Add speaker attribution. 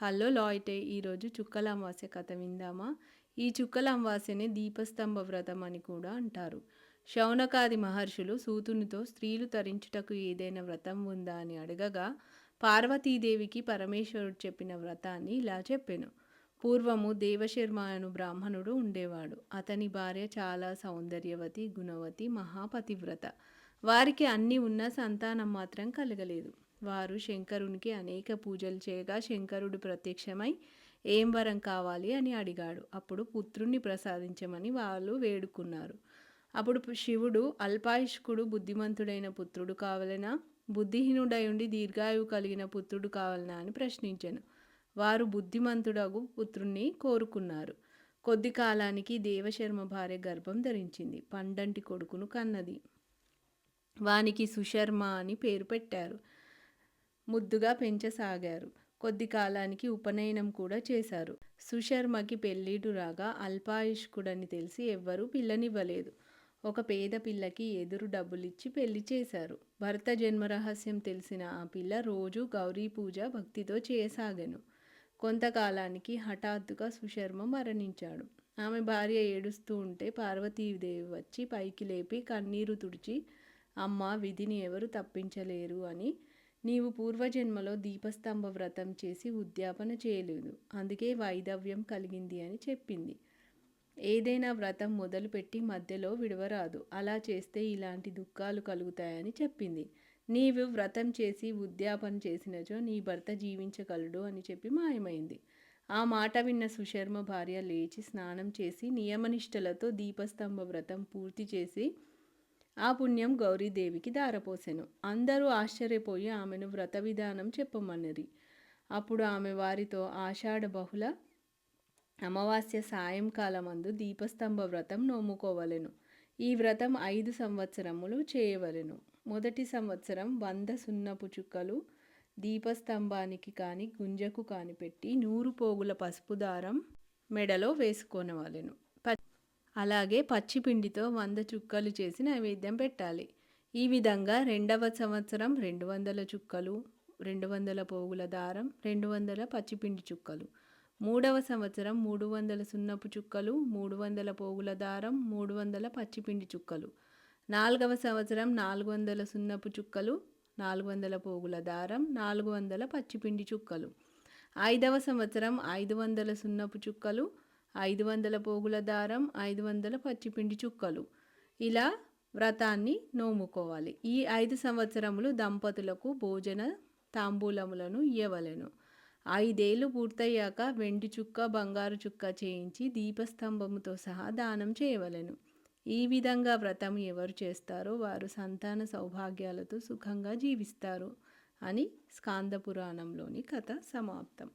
Speaker 1: Hello లాయిటే ఈరోజు చుక్కల అమావాస్య కథ విందామా? ఈ చుక్కల అమావాస్యని దీపస్తంభ వ్రతం అని కూడా అంటారు. శౌనకాది మహర్షులు సూతునితో స్త్రీలు తరించుటకు ఏదైనా వ్రతం ఉందా అని అడగగా పార్వతీదేవికి పరమేశ్వరుడు చెప్పిన వ్రతాన్ని ఇలా చెప్పాను. పూర్వము దేవశర్మ అను బ్రాహ్మణుడు ఉండేవాడు. అతని భార్య చాలా సౌందర్యవతి గుణవతి మహాపతివ్రత. వారికి అన్నీ ఉన్న సంతానం మాత్రం కలగలేదు. వారు శంకరునికి అనేక పూజలు చేయగా శంకరుడు ప్రత్యక్షమై ఏం వరం కావాలి? అని అడిగాడు. అప్పుడు పుత్రుణ్ణి ప్రసాదించమని వాళ్ళు వేడుకున్నారు. అప్పుడు శివుడు అల్పాయుష్కుడు బుద్ధిమంతుడైన పుత్రుడు కావాలనా? బుద్ధిహీనుడై ఉండి దీర్ఘాయువు కలిగిన పుత్రుడు కావాలనా? అని ప్రశ్నించాను. వారు బుద్ధిమంతుడగు పుత్రుణ్ణి కోరుకున్నారు. కొద్ది కాలానికి దేవశర్మ భార్య గర్భం ధరించింది. పండంటి కొడుకును కన్నది. వానికి సుశర్మ అని పేరు పెట్టారు. ముద్దుగా పెంచసాగారు. కొద్ది కాలానికి ఉపనయనం కూడా చేశారు. సుశర్మకి పెళ్ళిడు రాగా అల్పాయుష్కుడని తెలిసి ఎవ్వరూ పిల్లనివ్వలేదు. ఒక పేద పిల్లకి ఎదురు డబ్బులిచ్చి పెళ్ళి చేశారు. భర్త జన్మరహస్యం తెలిసిన ఆ పిల్ల రోజు గౌరీ పూజ భక్తితో చేయసాగాను. కొంతకాలానికి హఠాత్తుగా సుశర్మ మరణించాడు. ఆమె భార్య ఏడుస్తూ ఉంటే పార్వతీదేవి వచ్చి పైకి లేపి కన్నీరు తుడిచి అమ్మ విధిని ఎవరు తప్పించలేరు అని నీవు పూర్వజన్మలో దీపస్తంభ వ్రతం చేసి ఉద్యాపన చేయలేదు. అందుకే వైదవ్యం కలిగింది అని చెప్పింది. ఏదైనా వ్రతం మొదలుపెట్టి మధ్యలో విడవరాదు. అలా చేస్తే ఇలాంటి దుఃఖాలు కలుగుతాయని చెప్పింది. నీవు వ్రతం చేసి ఉద్యాపన చేసినచో నీ భర్త జీవించగలడు అని చెప్పి మాయమైంది. ఆ మాట విన్న సుశర్మ భార్య లేచి స్నానం చేసి నియమనిష్టలతో దీపస్తంభ వ్రతం పూర్తి చేసి ఆ పుణ్యం గౌరీదేవికి దారపోసెను అందరూ ఆశ్చర్యపోయి ఆమెను వ్రత విధానం చెప్పమన్నది. అప్పుడు ఆమె వారితో ఆషాఢ బహుళ అమావాస్య సాయంకాలమందు దీపస్తంభ వ్రతం నోముకోవలెను. ఈ వ్రతం ఐదు సంవత్సరములు చేయవలెను. మొదటి సంవత్సరం వంద సున్నపు చుక్కలు దీపస్తంభానికి కానీ గుంజకు కాని పెట్టి నూరు పోగుల పసుపు దారం మెడలో వేసుకోనవలెను. అలాగే పచ్చిపిండితో వంద చుక్కలు చేసి నైవేద్యం పెట్టాలి. ఈ విధంగా రెండవ సంవత్సరం రెండు వందల చుక్కలు రెండు వందల పోగుల దారం రెండు వందల పచ్చిపిండి చుక్కలు మూడవ సంవత్సరం మూడు వందల సున్నపు చుక్కలు మూడు వందల పోగుల దారం మూడు వందల పచ్చిపిండి చుక్కలు నాలుగవ సంవత్సరం నాలుగు వందల సున్నపు చుక్కలు నాలుగు వందల పోగుల దారం నాలుగు వందల పచ్చిపిండి చుక్కలు ఐదవ సంవత్సరం ఐదు వందల సున్నపు చుక్కలు ఐదు వందల పోగుల దారం ఐదు వందల పచ్చిపిండి చుక్కలు. ఇలా వ్రతాన్ని నోముకోవాలి. ఈ ఐదు సంవత్సరములు దంపతులకు భోజన తాంబూలములను ఇవ్వవలెను ఐదేళ్ళు పూర్తయ్యాక వెండి చుక్క బంగారు చుక్క చేయించి దీపస్తంభముతో సహా దానం చేయవలెను. ఈ విధంగా వ్రతం ఎవరు చేస్తారో వారు సంతాన సౌభాగ్యాలతో సుఖంగా జీవిస్తారు అని స్కాంద పురాణంలోని కథ సమాప్తం.